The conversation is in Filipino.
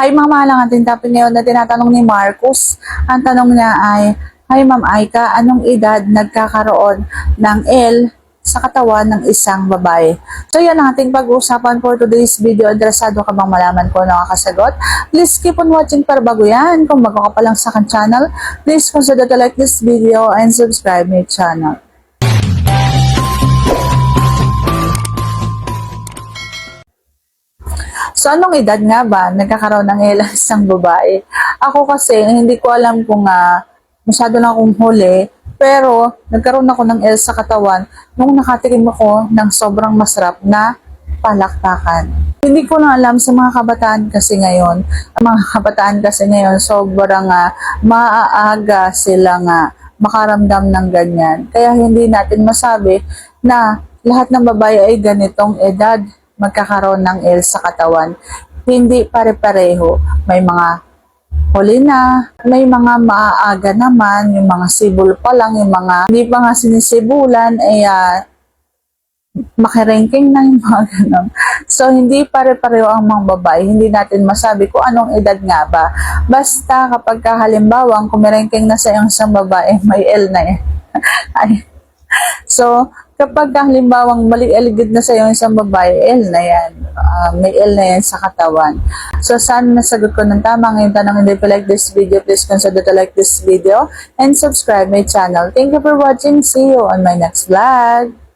Hi mga mahal ang ating topic ngayon na tinatanong ni Marcus. Ang tanong niya ay, Hi Ma'am Aika, anong edad nagkakaroon ng L sa katawan ng isang babae? So yan ang ating pag-uusapan for today's video. Adresado ka bang malaman ko na kasagot? Please keep on watching para bago yan. Kung bago ka pa lang sa akin channel, please consider to like this video and subscribe my channel. So, anong edad nga ba nagkakaroon ng ilang isang babae? Ako kasi, hindi ko alam kung uh, masyado na akong huli, pero nagkaroon ako ng L sa katawan nung nakatikim ako ng sobrang masarap na palakpakan. Hindi ko na alam sa mga kabataan kasi ngayon, ang mga kabataan kasi ngayon, sobrang uh, maaaga sila nga makaramdam ng ganyan. Kaya hindi natin masabi na lahat ng babae ay ganitong edad magkakaroon ng L sa katawan. Hindi pare-pareho. May mga huli na, may mga maaaga naman, yung mga sibol pa lang, yung mga hindi pa nga sinisibulan, ay uh, makiranking na yung mga ganun. So, hindi pare-pareho ang mga babae. Hindi natin masabi kung anong edad nga ba. Basta kapag halimbawa, kung merenking na sa isang babae, may L na yan. Ay. So, kapag halimbawang mali-eligid na sa iyo isang babae, L na yan. Uh, may L na yan sa katawan. So, sana nasagot ko ng tama ngayon tanong. Hindi pa like this video, please consider to like this video and subscribe my channel. Thank you for watching. See you on my next vlog.